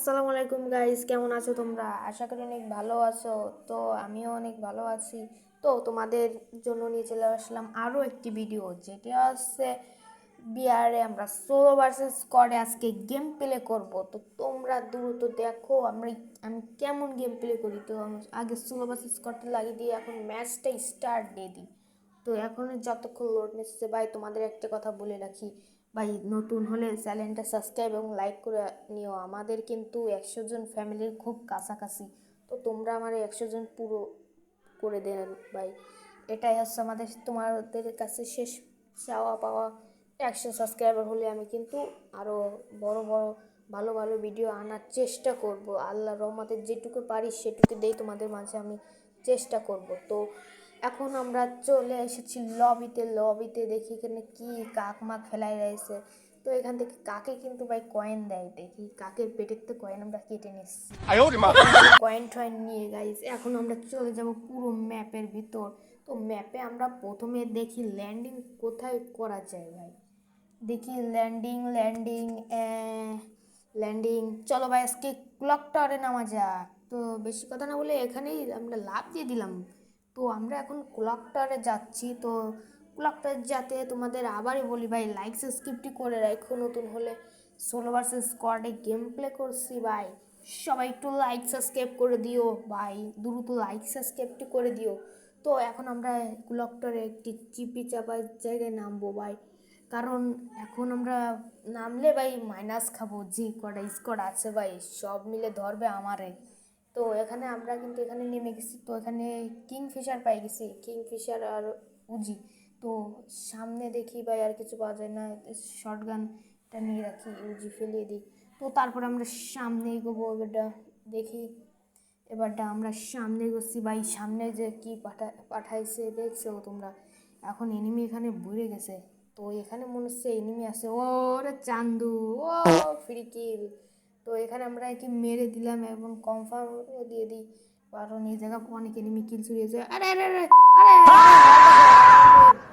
আসসালামু আলাইকুম গাইস কেমন আছো তোমরা? আশা করি অনেক ভালো আছো। তো আমিও অনেক ভালো আছি। তো তোমাদের জন্য নিয়ে চলে আসলাম আরও একটি ভিডিও যেটা হচ্ছে বিয়ারে আমরা সোলো ভার্সেস স্কোয়াডে আজকে গেম প্লে করব। তো তোমরা দ্রুত দেখো আমরা আমি কেমন গেম প্লে করি। তো আগে সোলো ভার্সেস স্কোয়াডটা লাগিয়ে দিয়ে এখন ম্যাচটা স্টার্ট দিয়ে দিই। তো এখন যতক্ষণ লোড নিচ্ছে, ভাই তোমাদের একটা কথা বলে রাখি। ভাই, নতুন হলে চ্যানেলটা সাবস্ক্রাইব এবং লাইক করে নিও। আমাদের কিন্তু একশো জন ফ্যামিলির খুব কাছাকাছি। তো তোমরা আমার একশো জন পুরো করে দেন ভাই। এটাই হচ্ছে আমাদের, তোমাদের কাছে শেষ চাওয়া পাওয়া একশো সাবস্ক্রাইবার হলে আমি কিন্তু আরও বড় বড়, ভালো ভালো ভিডিও আনার চেষ্টা করব। আল্লাহ রহমতের যেটুকু পারি সেটুকু দিয়ে তোমাদের মাঝে আমি চেষ্টা করব। তো এখন আমরা চলে এসেছি লবিতে লবিতে দেখি এখানে কি কাকমা খেলায় রয়েছে। তো এখান থেকে কাকে কিন্তু ভাই কয়েন দেয়? দেখি কাকের পেটের তো কয়েন আমরা কেটে নিচ্ছি। কয়েন টয়েন নিয়ে গাইস এখন আমরা চলে যাব পুরো ম্যাপের ভিতর। তো ম্যাপে আমরা প্রথমে দেখি ল্যান্ডিং কোথায় করা যায় ভাই। দেখি ল্যান্ডিং ল্যান্ডিং ল্যান্ডিং চলো ভাই আজকে ক্লক টাওয়ারে নামা যাক। তো বেশি কথা না বলে এখানেই আমরা লাভ দিয়ে দিলাম। তো আমরা এখন ক্লক টাওয়ারে যাচ্ছি। তো ক্লক টাওয়ার যাতে তোমাদের আবারই বলি, ভাই লাইক সাবস্ক্রিপ্টটি করে রাখো নতুন হলে। ষোলো ভার্সেস স্কোয়াডে গেম প্লে করছি, ভাই। সবাই একটু লাইক সাবস্ক্রাইব করে দিও, ভাই। দ্রুত লাইক সাবস্ক্রাইবটি করে দিও। তো এখন আমরা ক্লকটারে একটি চিপি চাপার জায়গায় নামবো, ভাই। কারণ এখন আমরা নামলে, ভাই মাইনাস খাব। যে কটা স্কোয়াড আছে, ভাই। সব মিলে ধরবে আমারে। তো এখানে আমরা কিন্তু এখানে নেমে গেছি। তো এখানে কিংফিশার পাই গেছি, কিংফিশার আর উজি। তো সামনে দেখি ভাই আর কিছু পাওয়া যায় না শর্ট গানটা নিয়ে রাখি, উজি ফেলিয়ে দিই। তো তারপর আমরা সামনে এগোবো, এবারটা দেখি। এবারটা আমরা সামনে এগোচ্ছি। ভাই, সামনে যে কি পাঠা, পাঠাইছে, দেখছ তোমরা? এখন এনিমি এখানে ভরে গেছে। তো এখানে মনে হচ্ছে এনিমি আছে। ও রে চান্দু, ও ফ্রি কিল তো এখানে আমরা কি মেরে দিলাম এবং কনফার্ম দিয়ে দিই। কারণ এই জায়গা অনেক এনিমি কিল চুরিয়ে যায় আরে আরে আরে আরে!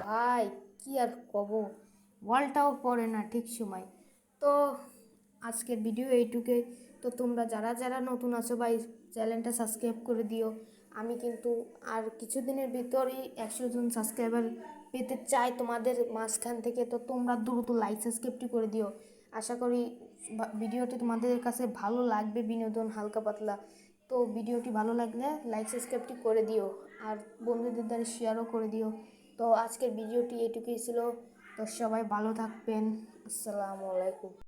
ভাই, কি আর কব? বলটাও পড়ে না ঠিক সময়। তো আজকের ভিডিও এইটুকুই তো তোমরা যারা যারা নতুন আছো বা এই চ্যানেলটা সাবস্ক্রাইব করে দিও। আমি কিন্তু আর কিছুদিনের ভিতরেই একশো জন সাবস্ক্রাইবার পেতে চাই তোমাদের মাঝখান থেকে। তো তোমরা দ্রুত লাইক সাবস্ক্রাইবটি করে দিও। আশা করি ভিডিওটি তোমাদের কাছে ভালো লাগবে, বিনোদন হালকা পাতলা। তো ভিডিওটি ভালো লাগলে লাইক সাবস্ক্রাইবটি করে দিও আর বন্ধুদের দ্বারা শেয়ারও করে দিও। তো আজকের ভিডিওটি এটুকুই ছিল। তো সবাই ভালো থাকবেন। আসসালামু আলাইকুম।